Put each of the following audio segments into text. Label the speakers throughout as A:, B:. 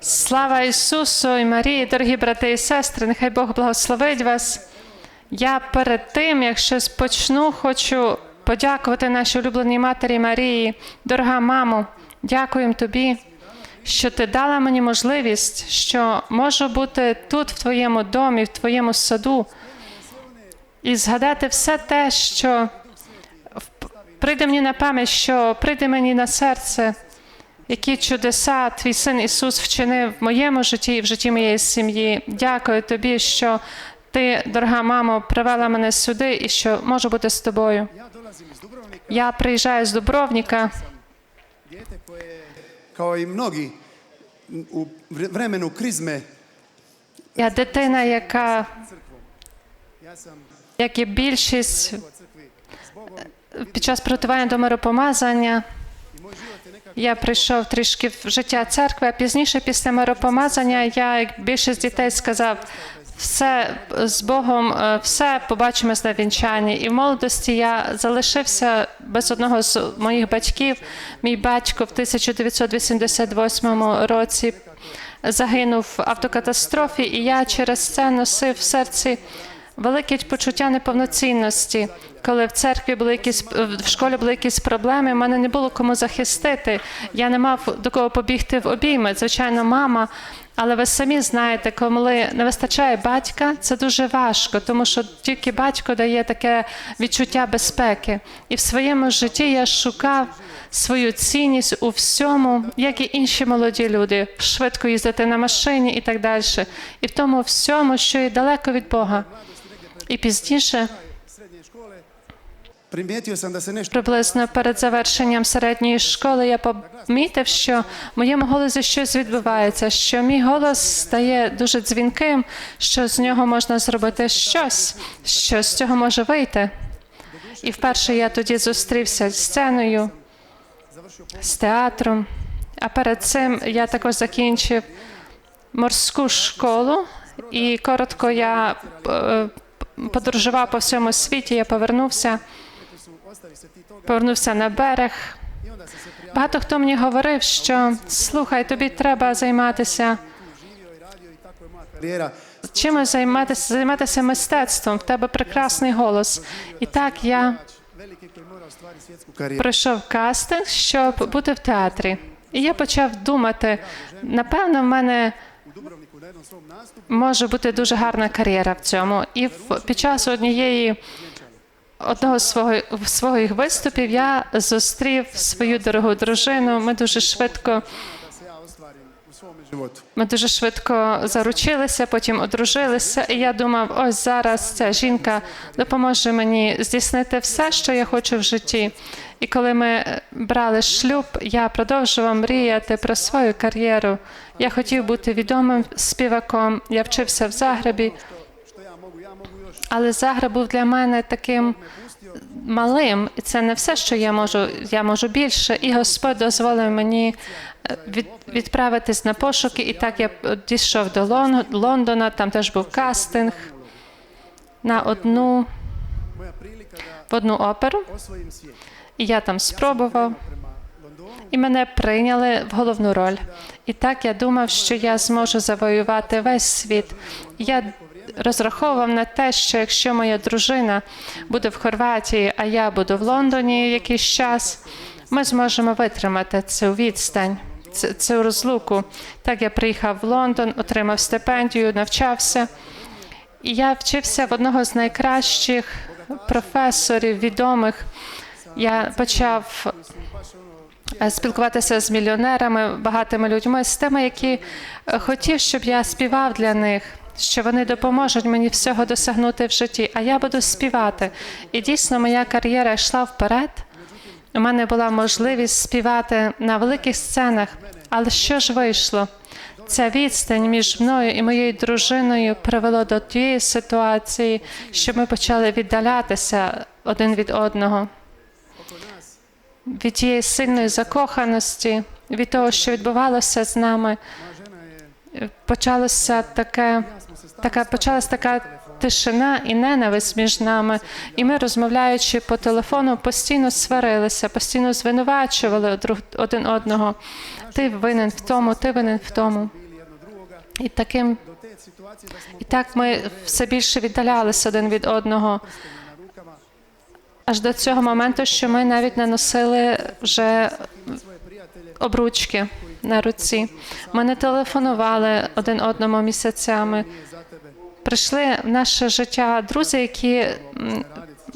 A: Слава Ісусу і Марії, дорогі брати і сестри, нехай Бог благословить вас. Я перед тим, як щось почну, хочу подякувати нашій улюбленій матері Марії. Дорога мамо, дякуємо тобі, що ти дала мені можливість, що можу бути тут, в твоєму домі, в твоєму саду, і згадати все те, що прийде мені на пам'ять, що прийде мені на серце які чудеса твій син Ісус вчинив в моєму житті і в житті моєї сім'ї. Дякую тобі, що ти, дорога мамо, привела мене сюди і що можу бути з тобою. Я приїжджаю з
B: krizme,
A: Я дитина, яка, як і більшість під час приготування до миропомазання, я прийшов трішки в життя церкви, а пізніше, після миропомазання, я, як більшість дітей, сказав. Все з Богом, е, все побачимось на вінчанні. І в молодості я залишився без одного з моїх батьків. Мій батько в 1988 році загинув в автокатастрофі, і я через це носив в серці велике почуття неповноцінності. Коли в церкві були якісь в школі були якісь проблеми, в мене не було кому захистити. Я не мав до кого побігти в обійми. Звичайно, мама. Але ви самі знаєте, коли не вистачає батька, це дуже важко, тому що тільки батько дає таке відчуття безпеки. І в своєму житті я шукав свою цінність у всьому, як і інші молоді люди, швидко їздити на машині і так далі. І в тому всьому, що є далеко від Бога. І пізніше, приблизно перед завершенням середньої школи, я помітив, що в моєму голосі щось відбувається, що мій голос стає дуже дзвінким, що з нього можна зробити щось, що з цього може вийти. І вперше я тоді зустрівся з сценою, з театром. А перед цим я також закінчив морську школу, і коротко я е, подорожував по всьому світі. Я повернувся, повернувся на берег. Багато хто мені говорив, що слухай, тобі треба займатися чимось займатися, займатися мистецтвом. В тебе прекрасний голос. І так я пройшов кастинг, щоб бути в театрі. І я почав думати, напевно, в мене може бути дуже гарна кар'єра в цьому. І під час однієї одного з своїх виступів я зустрів свою дорогу дружину. Ми дуже швидко, ми дуже швидко заручилися, потім одружилися. І я думав, ось зараз ця жінка допоможе мені здійснити все, що я хочу в житті. І коли ми брали шлюб, я продовжував мріяти про свою кар'єру. Я хотів бути відомим співаком. Я вчився в Загребі. Але Загреб був для мене таким малим, і це не все, що я можу. Я можу більше. І Господь дозволив мені відправитись на пошуки. І так я дійшов до Лон- Лондона. Там теж був кастинг на одну в одну оперу. І я там спробував. І мене прийняли в головну роль. І так я думав, що я зможу завоювати весь світ. Я розраховував на те, що якщо моя дружина буде в Хорватії, а я буду в Лондоні якийсь час, ми зможемо витримати цю відстань, цю розлуку. Так я приїхав в Лондон, отримав стипендію, навчався. І я вчився в одного з найкращих професорів, відомих. Я почав е, спілкуватися з мільйонерами, багатими людьми, з тими, які е, хотів, щоб я співав для них, що вони допоможуть мені всього досягнути в житті, а я буду співати. І дійсно моя кар'єра йшла вперед. У мене була можливість співати на великих сценах, але що ж вийшло? Ця відстань між мною і моєю дружиною привело до тієї ситуації, що ми почали віддалятися один від одного від тієї сильної закоханості, від того, що відбувалося з нами, почалося таке, така почалась така тишина і ненависть між нами. І ми, розмовляючи по телефону, постійно сварилися, постійно звинувачували один одного. Ти винен в тому, ти винен в тому. І таким і так ми все більше віддалялися один від одного. Аж до цього моменту, що ми навіть не носили вже обручки на руці. Ми не телефонували один одному місяцями. Прийшли в наше життя друзі, які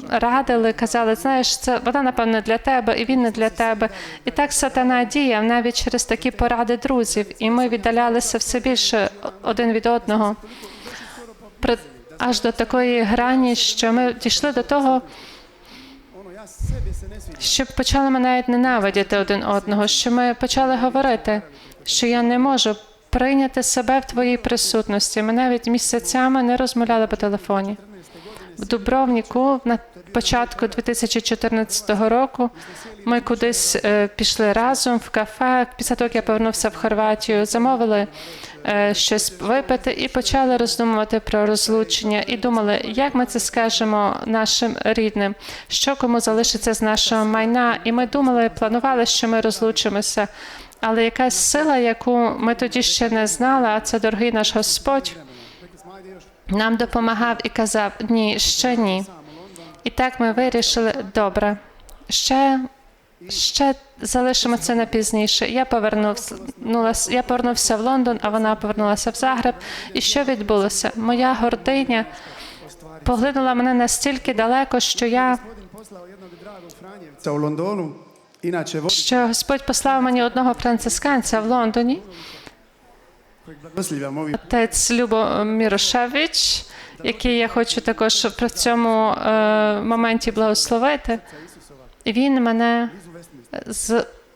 A: радили, казали, знаєш, це вона напевно для тебе, і він не для тебе. І так сатана діяв навіть через такі поради друзів, і ми віддалялися все більше один від одного. Аж до такої грані, що ми дійшли до того,
B: ono ja sebi se ne sviđam
A: що почали ми навіть ненавидіти один одного, що ми почали говорити, що я не можу прийняти себе в твоїй присутності. Ми навіть місяцями не розмовляли по телефоні. В Дубровніку на початку 2014 року ми кудись е, пішли разом в кафе. Після того, як я повернувся в Хорватію, замовили щось випити і почали роздумувати про розлучення. І думали, як ми це скажемо нашим рідним, що кому залишиться з нашого майна. І ми думали, планували, що ми розлучимося. Але якась сила, яку ми тоді ще не знали, а це дорогий наш Господь, нам допомагав і казав: ні, ще ні. І так ми вирішили, добре, ще, ще залишимо це на пізніше. Я повернувся, я повернувся в Лондон, а вона повернулася в Загреб. І що відбулося? Моя гординя поглинула мене настільки далеко, що я що Господь послав мені одного францисканця в Лондоні, отець Любо Мірошевич, який я хочу також при цьому е, моменті благословити. І він мене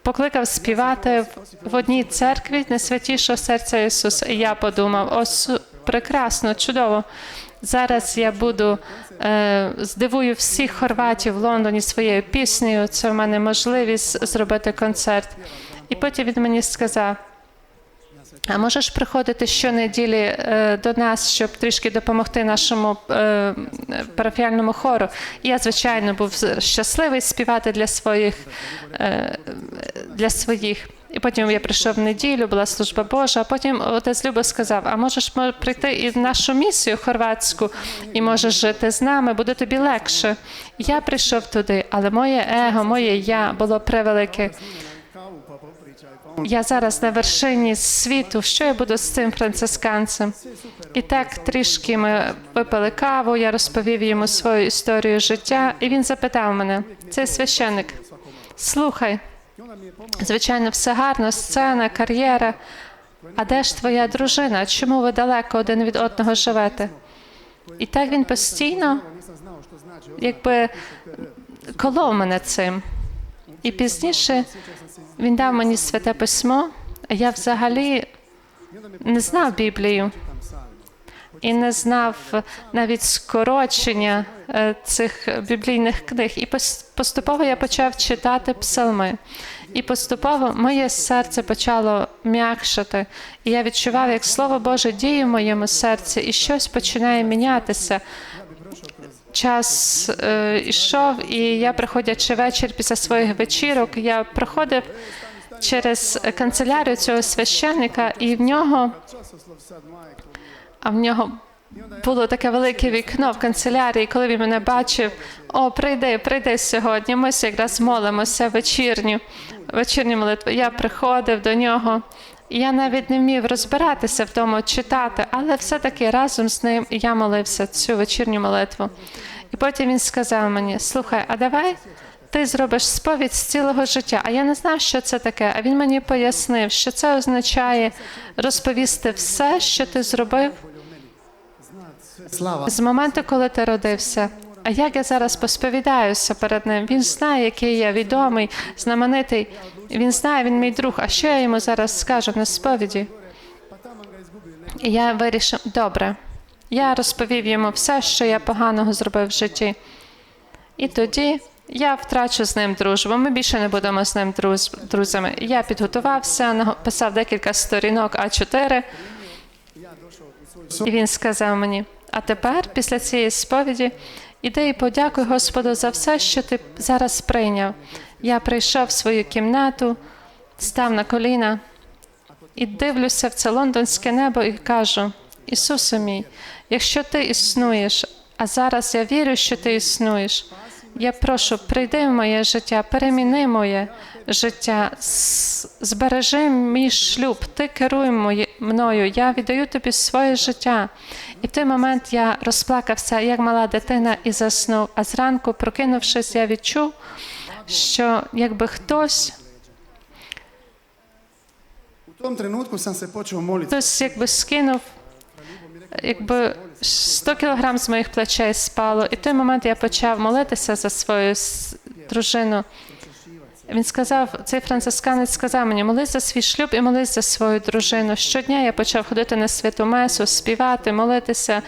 A: покликав співати в, в одній церкві найсвятішого серця Ісуса. І я подумав: о, прекрасно, чудово. Зараз я буду е, здивую всіх хорватів в Лондоні своєю піснею. Це в мене можливість зробити концерт. І потім він мені сказав: а можеш приходити щонеділі е, до нас, щоб трішки допомогти нашому е, парафіальному хору? Я, звичайно, був щасливий співати для своїх е, для своїх. І потім я прийшов в неділю, була служба Божа. А потім отець Любо сказав: А можеш мо- прийти і в нашу місію хорватську, і можеш жити з нами, буде тобі легше. Я прийшов туди, але моє его, моє я було превелике. Я зараз на вершині світу. Що я буду з цим францисканцем? І так трішки ми випили каву. Я розповів йому свою історію життя, і він запитав мене: цей священник, слухай, звичайно, все гарно, сцена, кар'єра. А де ж твоя дружина? Чому ви далеко один від одного живете? І так він постійно, якби колов мене цим. І пізніше він дав мені святе письмо, я взагалі не знав Біблію і не знав навіть скорочення е, цих біблійних книг. І поступово я почав читати псалми. І поступово моє серце почало м'якшати. І я відчував, як Слово Боже діє в моєму серці, і щось починає мінятися. Час е, ішов, і я, приходячи вечір після своїх вечірок, я проходив через канцелярію цього священника, і в нього а в нього було таке велике вікно в канцелярії. Коли він мене бачив, о, прийди, прийди сьогодні. Ми якраз молимося вечірню, вечірню молитву. Я приходив до нього. Я навіть не вмів розбиратися в тому читати, але все-таки разом з ним я молився цю вечірню молитву. І потім він сказав мені: слухай, а давай ти зробиш сповідь з цілого життя. А я не знав, що це таке. А він мені пояснив, що це означає розповісти все, що ти зробив з моменту, коли ти родився. А як я зараз посповідаюся перед ним? Він знає, який я відомий, знаменитий. Він знає, він мій друг. А що я йому зараз скажу на сповіді? І я вирішив, добре. Я розповів йому все, що я поганого зробив в житті. І тоді я втрачу з ним дружбу. Ми більше не будемо з ним друз- друзями. Я підготувався, написав декілька сторінок А4. І він сказав мені: А тепер, після цієї сповіді, іди і подякуй Господу за все, що ти зараз прийняв. Я прийшов в свою кімнату, став на коліна і дивлюся в це лондонське небо і кажу: Ісусе мій, якщо ти існуєш, а зараз я вірю, що ти існуєш. Я прошу, прийди в моє життя, переміни моє життя, збережи мій шлюб, ти керуй моє- мною, я віддаю тобі своє життя. І в той момент я розплакався, як мала дитина, і заснув. А зранку, прокинувшись, я відчув, що якби хтось, хтось якби скинув, якби 100 кілограм з моїх плечей спало. І в той момент я почав молитися за свою дружину. Він сказав, цей францисканець сказав мені, молись за свій шлюб і молись за свою дружину. Щодня я почав ходити на святу месу, співати, молитися,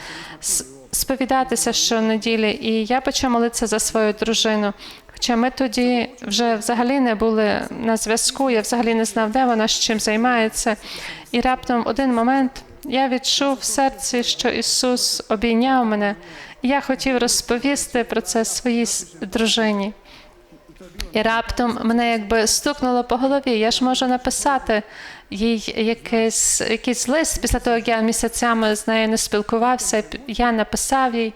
A: сповідатися щонеділі. І я почав молитися за свою дружину. Хоча ми тоді вже взагалі не були на зв'язку, я взагалі не знав, де вона з чим займається. І раптом один момент я відчув в серці, що Ісус обійняв мене. І я хотів розповісти про це своїй дружині. І раптом мене якби стукнуло по голові. Я ж можу написати їй якийсь, якийсь лист після того, як я місяцями з нею не спілкувався. Я написав їй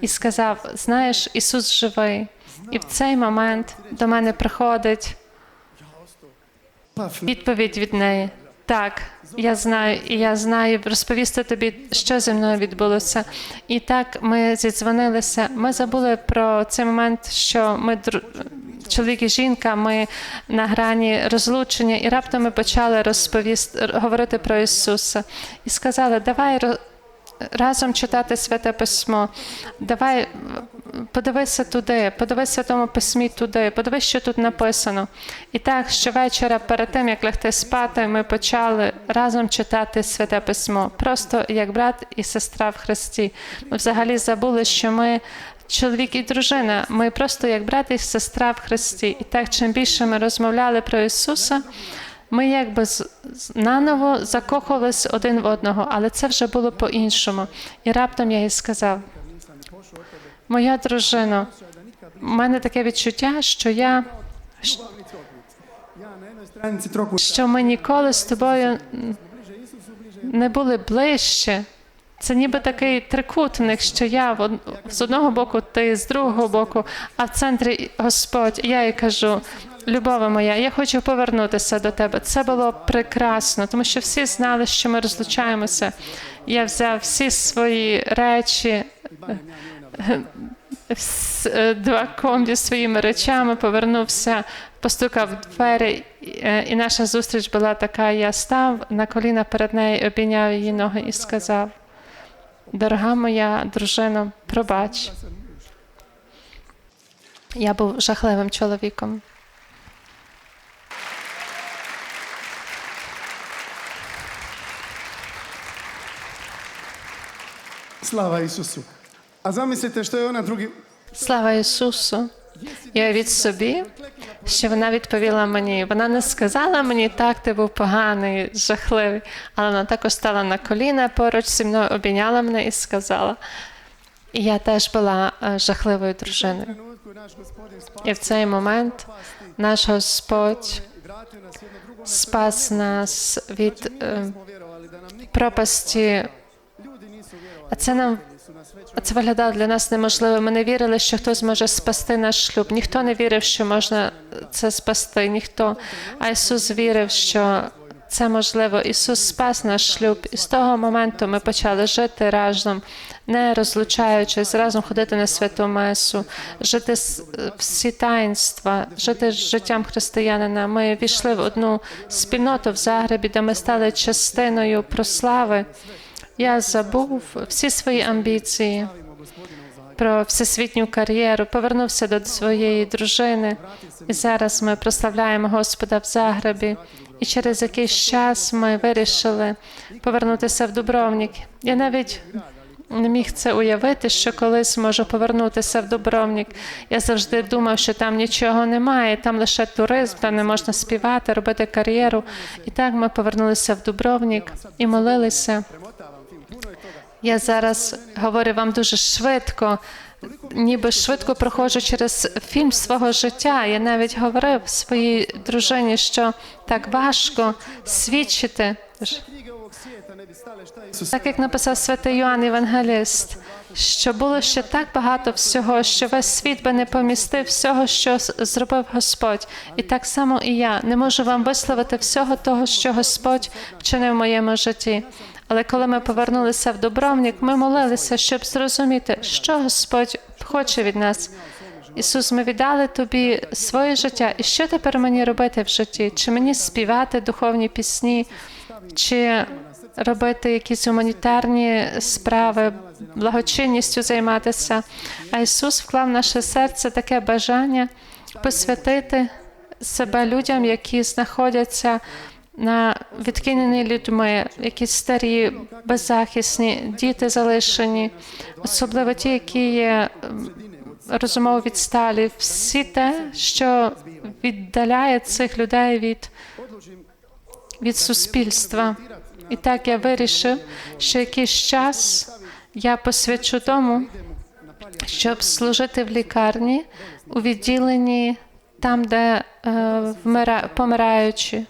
A: і сказав: знаєш, Ісус живий. І в цей момент до мене приходить відповідь від неї. Так, я знаю, і я знаю розповісти тобі, що зі мною відбулося. І так ми зідзвонилися. Ми забули про цей момент, що ми чоловік і жінка, ми на грані розлучення, і раптом ми почали розповісти говорити про Ісуса і сказали, давай разом читати святе письмо. Давай подивися туди, подивися тому письмі туди, подивись, що тут написано. І так, щовечора, перед тим як лягти спати, ми почали разом читати святе письмо, просто як брат і сестра в Христі. Ми взагалі забули, що ми. Чоловік і дружина, ми просто як брат і сестра в Христі. І так, чим більше ми розмовляли про Ісуса, ми якби наново закохувались один в одного, але це вже було по-іншому. І раптом я їй сказав: моя дружино, в мене таке відчуття, що я що ми ніколи з тобою не були ближче. Це ніби такий трикутник, що я з одного боку, ти з другого боку, а в центрі Господь. Я їй кажу, любова моя, я хочу повернутися до тебе. Це було прекрасно, тому що всі знали, що ми розлучаємося. Я взяв всі свої речі, два комбі зі своїми речами, повернувся, постукав в двері, е, і наша зустріч була така. Я став на коліна перед нею, обійняв її ноги і сказав: Дорога моя дружина, пробач. Я був жахливим чоловіком.
B: Slava Isusu. A zamislite što je ona drugi...
A: Слава Ісусу! Я від собі, що вона відповіла мені. Вона не сказала мені, так, ти був поганий, жахливий, але вона також стала на коліна поруч зі мною, обійняла мене і сказала. І я теж була жахливою дружиною. І в цей момент наш Господь спас нас від е, пропасті. А це нам Це виглядало для нас неможливо. Ми не вірили, що хтось може спасти наш шлюб. Ніхто не вірив, що можна це спасти. Ніхто. А Ісус вірив, що це можливо. Ісус спас наш шлюб. І з того моменту ми почали жити разом, не розлучаючись, разом ходити на святу месу, жити всі таїнства, жити життям християнина. Ми війшли в одну спільноту в Загребі, де ми стали частиною прослави. Я забув всі свої амбіції про всесвітню кар'єру, повернувся до своєї дружини, і зараз ми прославляємо Господа в Загребі. І через якийсь час ми вирішили повернутися в Дубровник. Я навіть не міг це уявити, що колись можу повернутися в Дубровник. Я завжди думав, що там нічого немає, там лише туризм, там не можна співати, робити кар'єру. І так ми повернулися в Дубровник і молилися. Я зараз говорю вам дуже швидко, ніби швидко проходжу через фільм свого життя. Я навіть говорив своїй дружині, що так важко свідчити. Так як написав святий Йоанн Євангеліст, що було ще так багато всього, що весь світ би не помістив всього, що зробив Господь. І так само і я не можу вам висловити всього того, що Господь вчинив в моєму житті. Але коли ми повернулися в Дубровник, ми молилися, щоб зрозуміти, що Господь хоче від нас. Ісус, ми віддали тобі своє життя. І що тепер мені робити в житті? Чи мені співати духовні пісні, чи робити якісь гуманітарні справи, благочинністю займатися? А Ісус вклав в наше серце таке бажання посвятити себе людям, які знаходяться на відкинені людьми, якісь старі, беззахисні, діти залишені, особливо ті, які є розумово відсталі, всі те, що віддаляє цих людей від, від суспільства. І так я вирішив, що якийсь час я посвячу тому, щоб служити в лікарні у відділенні там, де е, вмира, помираючі,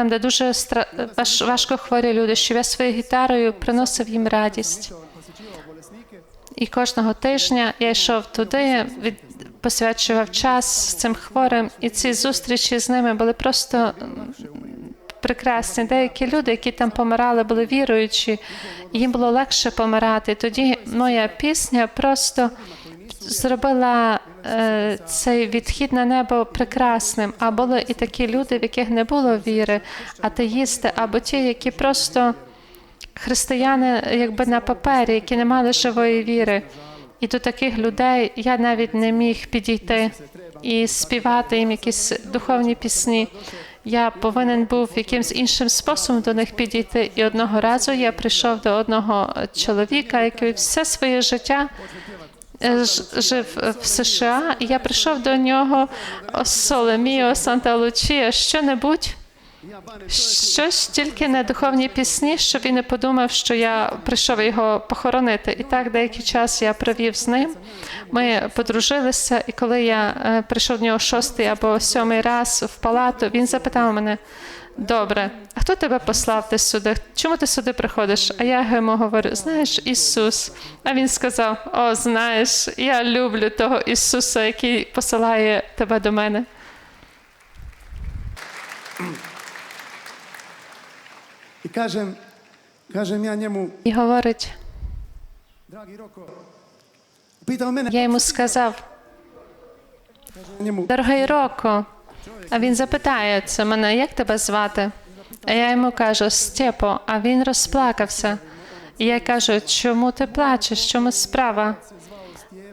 A: там, де дуже стра- важ, важко хворі люди, щоб я своєю гітарою приносив їм радість. І кожного тижня я йшов туди, від, посвячував час цим хворим, і ці зустрічі з ними були просто прекрасні. Деякі люди, які там помирали, були віруючі, їм було легше помирати. Тоді моя пісня просто зробила е, цей відхід на небо прекрасним. А були і такі люди, в яких не було віри, атеїсти, або ті, які просто християни, якби на папері, які не мали живої віри. І до таких людей я навіть не міг підійти і співати їм якісь духовні пісні. Я повинен був якимсь іншим способом до них підійти. І одного разу я прийшов до одного чоловіка, який все своє життя е, жив в США, і я прийшов до нього «О Соле міо, Санта Лучія, що-небудь, щось тільки не духовні пісні, щоб він не подумав, що я прийшов його похоронити. І так деякий час я провів з ним. Ми подружилися, і коли я е, прийшов до нього шостий або сьомий раз в палату, він запитав мене. Добре, а хто тебе послав ти сюди? Чому ти сюди приходиш? А я йому говорю: знаєш, Ісус. А він сказав: О, знаєш, я люблю того Ісуса, який посилає тебе до мене.
B: I kažem, kažem ja njemu,
A: І говорить, я йому сказав, дорогий Роко, а він запитає це мене, як тебе звати? А я йому кажу, Степо, а він розплакався. І я кажу, чому ти плачеш? Чому справа?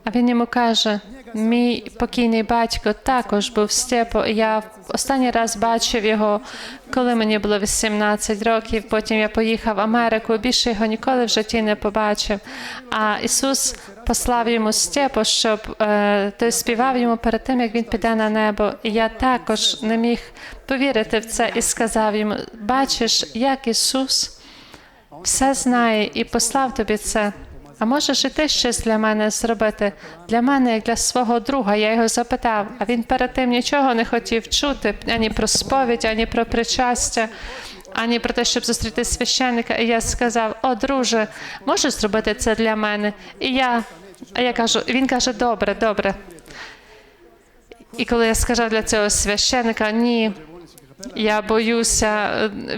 A: А він йому каже: мій покійний батько також був Степо. Я останній раз бачив його, коли мені було 18 років. Потім я поїхав в Америку. Більше його ніколи в житті не побачив. А Ісус послав йому Степо, щоб е, той співав йому перед тим, як він піде на небо. І я також не міг повірити в це і сказав йому: бачиш, як Ісус все знає і послав тобі це. А можеш і ти щось для мене зробити? Для мене, як для свого друга, я його запитав, а він перед тим нічого не хотів чути ані про сповідь, ані про причастя, ані про те, щоб зустріти священника. І я сказав: О, друже, можеш зробити це для мене? І я, а я кажу, він каже: Добре, добре. І коли я сказав для цього священика, ні, я боюся,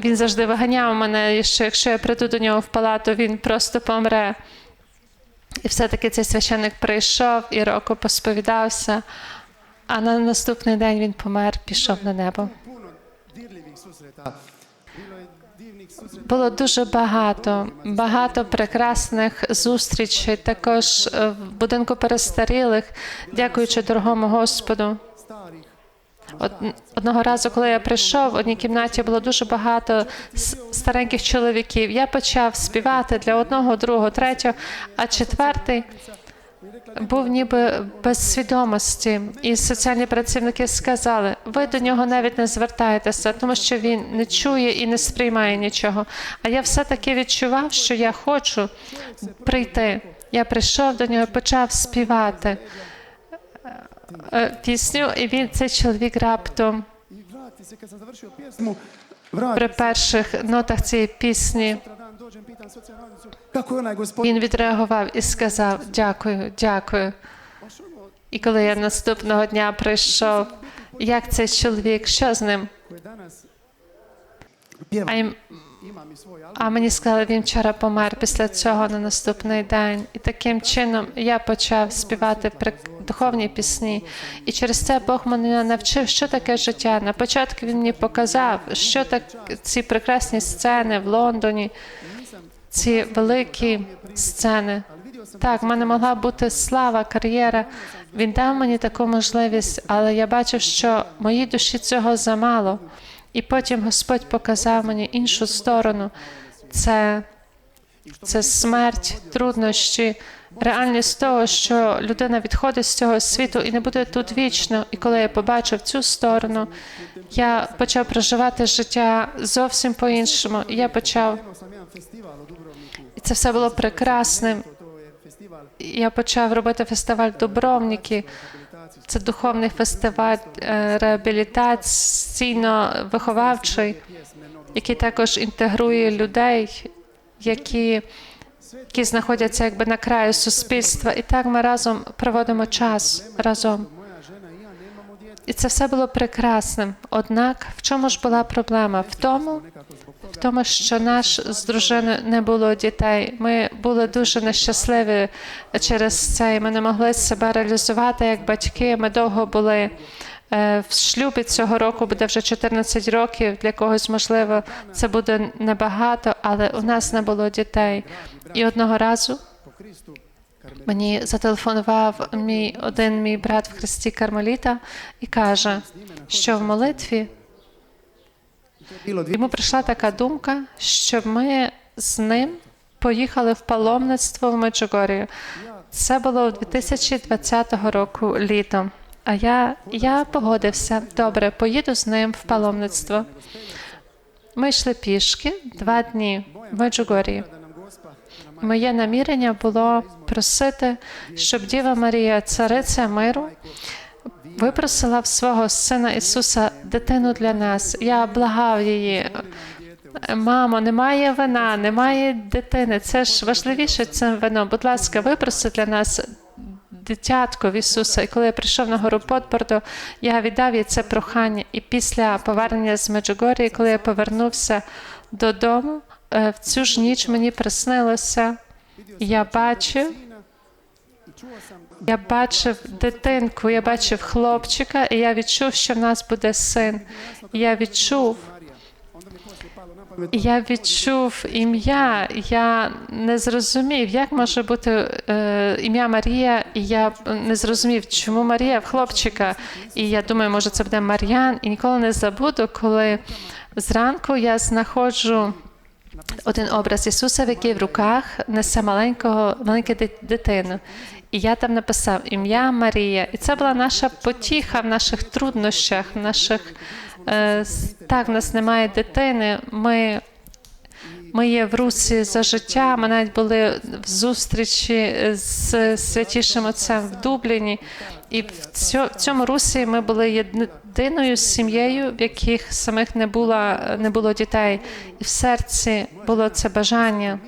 A: він завжди виганяв мене, що якщо я прийду до нього в палату, він просто помре. І все-таки цей священник прийшов і року посповідався, а на наступний день він помер, пішов на небо. Було дуже багато, багато прекрасних зустрічей. Також е, в будинку перестарілих, дякуючи дорогому Господу. Одного разу, коли я прийшов, в одній кімнаті було дуже багато стареньких чоловіків. Я почав співати для одного, другого, третього, а четвертий був ніби без свідомості, і соціальні працівники сказали: ви до нього навіть не звертаєтеся, тому що він не чує і не сприймає нічого. А я все-таки відчував, що я хочу прийти. Я прийшов до нього, і почав співати пісню, і він цей чоловік раптом при перших нотах цієї пісні він відреагував і сказав: Дякую, дякую. І коли я наступного дня прийшов, як цей чоловік, що з ним? А, а мені сказали, він вчора помер після цього на наступний день. І таким чином я почав співати духовні пісні. І через це Бог мене навчив, що таке життя. На початку він мені показав, що так ці прекрасні сцени в Лондоні, ці великі сцени. Так, в мене могла бути слава, кар'єра. Він дав мені таку можливість, але я бачив, що моїй душі цього замало. І потім Господь показав мені іншу сторону. Це, це смерть, труднощі, реальність того, що людина відходить з цього світу і не буде тут вічно. І коли я побачив цю сторону, я почав проживати життя зовсім по-іншому. Я почав, і це все було прекрасним. Я почав робити фестиваль Дубровніки. Це духовний фестиваль е, реабілітаційно-виховавчий, який також інтегрує людей, які, які знаходяться якби на краю суспільства. І так ми разом проводимо час разом. І це все було прекрасним. Однак в чому ж була проблема? В тому, в тому, що наш з дружиною не було дітей. Ми були дуже нещасливі через це. і Ми не могли себе реалізувати як батьки. Ми довго були е, в шлюбі цього року. Буде вже 14 років. Для когось можливо це буде небагато, але у нас не було дітей. І одного разу мені зателефонував мій один мій брат в Христі Кармеліта і каже, що в молитві Йому прийшла така думка, щоб ми з ним поїхали в паломництво в Меджугорію. Це було 2020 року літом. А я, я погодився. Добре, поїду з ним в паломництво. Ми йшли пішки два дні в Меджугорії. Моє намірення було просити, щоб Діва Марія, цариця миру, випросила в свого сина Ісуса дитину для нас. Я благав її. Мамо, немає вина, немає дитини. Це ж важливіше це вино. Будь ласка, випроси для нас дитятко в Ісуса. І коли я прийшов на гору Подбордо, я віддав їй це прохання. І після повернення з Меджугорії, коли я повернувся додому, в цю ж ніч мені приснилося. Я бачив, я бачив дитинку, я бачив хлопчика, і я відчув, що в нас буде син. Я відчув, я відчув ім'я. Я не зрозумів, як може бути е, ім'я Марія, і я не зрозумів, чому Марія в хлопчика. І я думаю, може, це буде Мар'ян. І ніколи не забуду, коли зранку я знаходжу. Один образ Ісуса, в який в руках несе маленького маленьку дит- дитину. І я там написав ім'я Марія. І це була наша потіха в наших труднощах, в наших е, так, в нас немає дитини. Ми, ми є в русі за життя. Ми навіть були в зустрічі з святішим отцем в Дубліні. І в цьо- в цьому русі ми були єдиною сім'єю, в яких самих не було, не було дітей. І в серці було це бажання.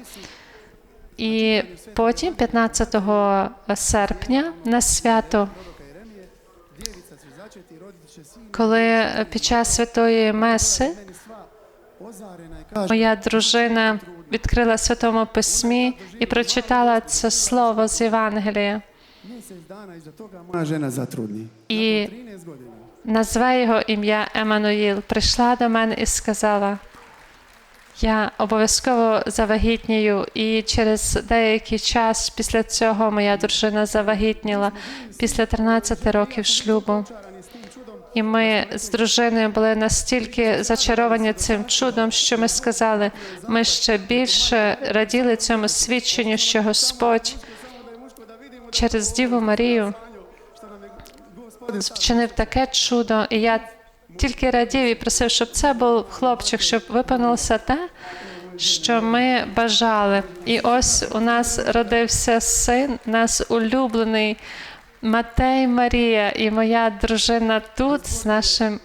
A: І потім, 15 серпня, на свято, коли під час святої меси моя дружина відкрила святому письмі і прочитала це слово з Євангелія. І
B: 13
A: назве його ім'я Еммануїл, прийшла до мене і сказала: Я обов'язково завагітнію, і через деякий час після цього моя дружина завагітніла після 13 років шлюбу. І ми з дружиною були настільки зачаровані цим чудом, що ми сказали, ми ще більше раділи цьому свідченню, що Господь через Діву Марію вчинив таке чудо, і я тільки радів і просив, щоб це був хлопчик, щоб виповнилося те, що ми бажали. І ось у нас родився син, нас улюблений Матей Марія і моя дружина тут з нашим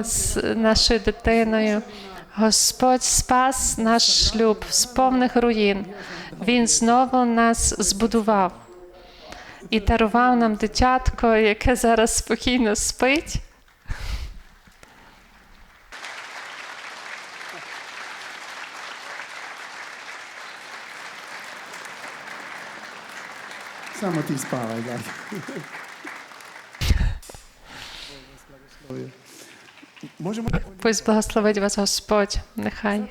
A: з нашою дитиною. Господь спас наш шлюб з повних руїн. Він знову нас збудував і дарував нам дитятко, яке зараз спокійно спить.
B: Samo ti spavaj, daj. Možemo
A: Пусть благословить вас Господь. Нехай.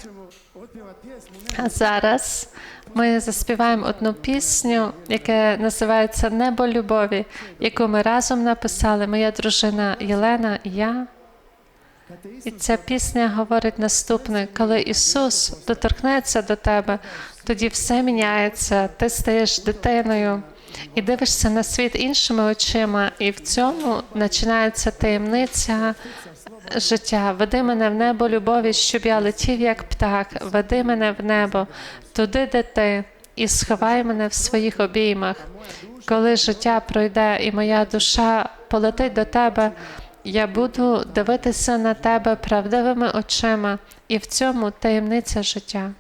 A: А зараз ми заспіваємо одну пісню, яка називається Небо любові, яку ми разом написали, моя дружина Єлена і я. І ця пісня говорить наступне: коли Ісус доторкнеться до тебе, тоді все міняється, ти стаєш дитиною і дивишся на світ іншими очима, і в цьому починається таємниця життя. Веди мене в небо любові, щоб я летів як птах. Веди мене в небо, туди, де ти, і сховай мене в своїх обіймах. Коли життя пройде і моя душа полетить до тебе, я буду дивитися на тебе правдивими очима, і в цьому таємниця життя.